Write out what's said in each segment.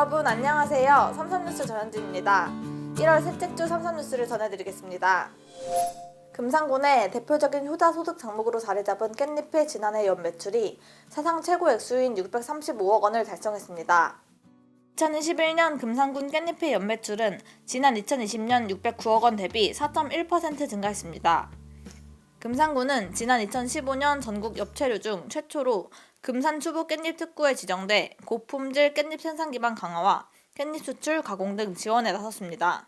안녕하세요. 삼삼뉴스 전현진입니다. 1월 셋째 주 삼삼뉴스를 전해드리겠습니다. 금산군의 대표적인 효자 소득 장목으로 자리 잡은 깻잎의 지난해 연 매출이 사상 최고 액수인 635억 원을 달성했습니다. 2021년 금산군 깻잎의 연 매출은 지난 2020년 609억 원 대비 4.1% 증가했습니다. 금산군은 지난 2015년 전국 엽채류 중 최초로 금산 추부 깻잎 특구에 지정돼 고품질 깻잎 생산 기반 강화와 깻잎 수출 가공 등 지원에 나섰습니다.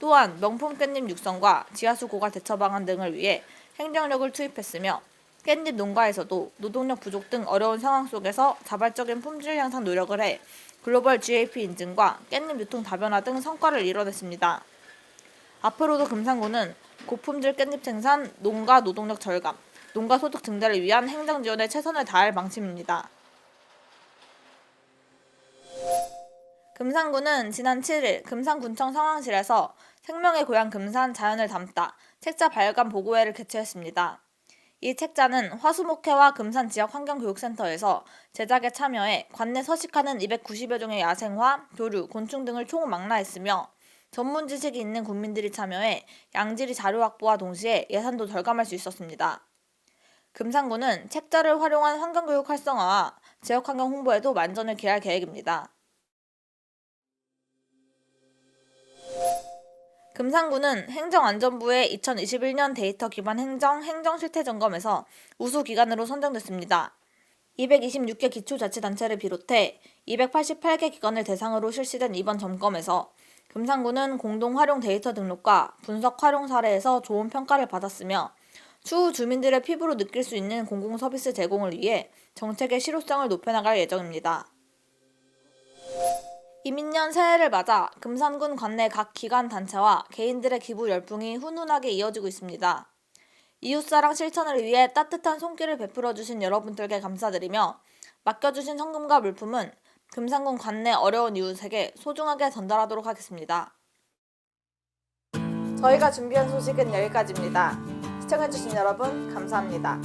또한 명품 깻잎 육성과 지하수 고갈 대처 방안 등을 위해 행정력을 투입했으며 깻잎 농가에서도 노동력 부족 등 어려운 상황 속에서 자발적인 품질 향상 노력을 해 글로벌 GAP 인증과 깻잎 유통 다변화 등 성과를 이뤄냈습니다. 앞으로도 금산군은 고품질 깻잎 생산, 농가 노동력 절감, 농가 소득 증대를 위한 행정 지원에 최선을 다할 방침입니다. 금산군은 지난 7일 금산군청 상황실에서 생명의 고향 금산 자연을 담다 책자 발간 보고회를 개최했습니다. 이 책자는 화수목회와 금산 지역 환경교육센터에서 제작에 참여해 관내 서식하는 290여 종의 야생화, 교류, 곤충 등을 총망라했으며 전문 지식이 있는 국민들이 참여해 양질의 자료 확보와 동시에 예산도 절감할 수 있었습니다. 금산군은 책자를 활용한 환경교육 활성화와 지역환경 홍보에도 만전을 기할 계획입니다. 금산군은 행정안전부의 2021년 데이터 기반 행정 행정 실태 점검에서 우수 기관으로 선정됐습니다. 226개 기초자치단체를 비롯해 288개 기관을 대상으로 실시된 이번 점검에서 금산군은 공동 활용 데이터 등록과 분석 활용 사례에서 좋은 평가를 받았으며 추후 주민들의 피부로 느낄 수 있는 공공 서비스 제공을 위해 정책의 실효성을 높여나갈 예정입니다. 이민년 새해를 맞아 금산군 관내 각 기관 단체와 개인들의 기부 열풍이 훈훈하게 이어지고 있습니다. 이웃사랑 실천을 위해 따뜻한 손길을 베풀어 주신 여러분들께 감사드리며 맡겨주신 성금과 물품은 금산군 관내 어려운 이웃에게 소중하게 전달하도록 하겠습니다. 저희가 준비한 소식은 여기까지입니다. 시청해주신 여러분 감사합니다.